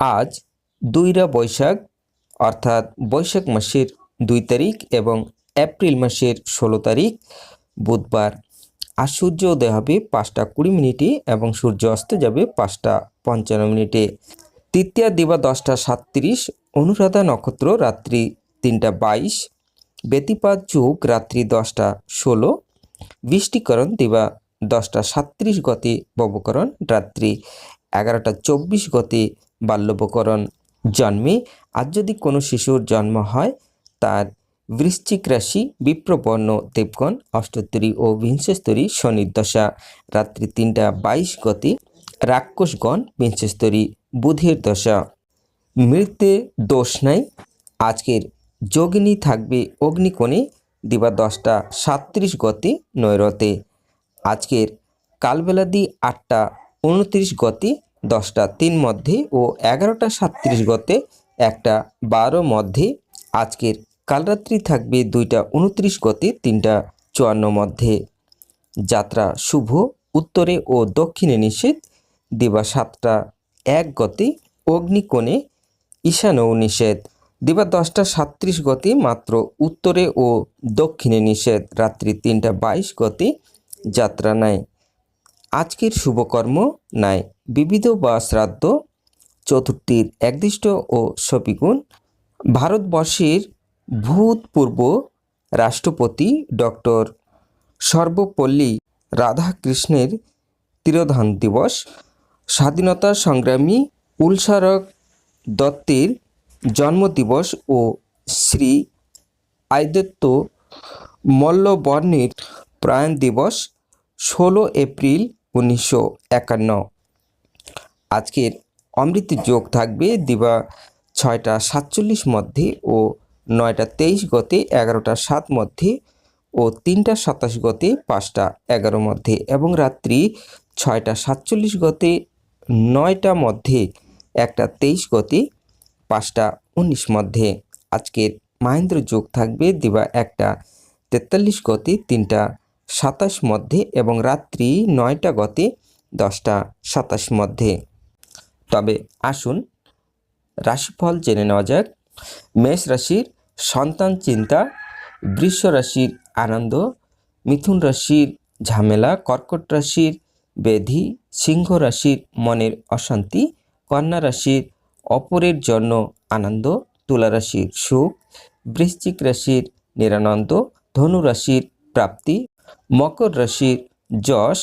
আজ দুইরা বৈশাখ, অর্থাৎ বৈশাখ মাসের দুই তারিখ এবং এপ্রিল মাসের ষোলো তারিখ। বুধবার আর সূর্য উদয় হবে পাঁচটা কুড়ি মিনিটে এবং সূর্য অস্ত যাবে পাঁচটা পঞ্চান্ন মিনিটে। তৃতীয়া দিবা দশটা সাতত্রিশ, অনুরাধা নক্ষত্র রাত্রি তিনটা বাইশ ব্যতিপাত যুগ রাত্রি দশটা ষোলো, বৃষ্টিকরণ দিবা দশটা সাতত্রিশ গতি, ববকরণ রাত্রি এগারোটা চব্বিশ গতি বাল্যবকরণ জন্মে। আজ যদি কোনো শিশুর জন্ম হয়, তার বৃশ্চিক রাশি বিপ্রপর্ণ দেবগণ, অষ্টোত্তরী ও বিংশস্তরী শনির্দশা রাত্রি তিনটা বাইশ গতি রাক্ষসগণ, বিংশস্তরী বুধের দশা। মৃত্যে দোষ নাই। আজকের যোগিনী থাকবে অগ্নিকোণে, দিবা দশটা সাতত্রিশ গতি নৈরতে আজকের কালবেলাদি আটটা উনত্রিশ গতি দশটা তিন মধ্যে ও এগারোটা সাতত্রিশ গতে একটা বারো মধ্যে। আজকের কালরাত্রি থাকবে দুইটা উনত্রিশ গতে, তিনটা চুয়ান্ন মধ্যে। যাত্রা শুভ, উত্তরে ও দক্ষিণে নিষেধ। দিবা সাতটা এক গতে অগ্নিকোণে ঈশানও নিষেধ। দিবা দশটা সাতত্রিশ গতি মাত্র উত্তরে ও দক্ষিণে নিষেধ। রাত্রি তিনটা বাইশ গতি যাত্রা নেয় আজকের শুভকর্ম নাই। বিবিধ বা শ্রাদ্ধ, চতুর্থীর একদিষ্ট ও সপিগুণ। ভারতবর্ষের ভূতপূর্ব রাষ্ট্রপতি ডক্টর সর্বপল্লী রাধাকৃষ্ণের তিরোধান দিবস, স্বাধীনতা সংগ্রামী উলসারক দত্তের জন্মদিবস ও শ্রী আইদত্ত মল্লবর্ণের প্রয়াণ দিবস ষোলো এপ্রিল উনিশশো একান্ন। আজকের অমৃত যোগ থাকবে দিবা ছয়টা সাতচল্লিশ মধ্যে ও নয়টা তেইশ গতে এগারোটা সাত মধ্যে ও তিনটা সাতাশ গতে পাঁচটা এগারো মধ্যে এবং রাত্রি ছয়টা সাতচল্লিশ গতে নয়টা মধ্যে একটা তেইশ গতে পাঁচটা উনিশ মধ্যে। আজকের মাহেন্দ্র যোগ থাকবে দিবা একটা তেতাল্লিশ গতে তিনটা সাতাশ মধ্যে এবং রাত্রি নয়টা গতে দশটা সাতাশ মধ্যে। তবে আসুন রাশিফল জেনে নেওয়া যাক। মেষ রাশির সন্তান চিন্তা, বৃষ রাশির আনন্দ, মিথুন রাশির ঝামেলা, কর্কট রাশির ব্যাধি সিংহ রাশির মনের অশান্তি, কন্যা রাশির অপরের জন্য আনন্দ, তুলা রাশির সুখ, বৃশ্চিক রাশির নিরানন্দ, ধনু রাশির প্রাপ্তি, মকর রাশির যশ,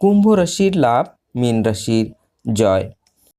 কুম্ভ রাশির লাভ, মীন রাশির জয়।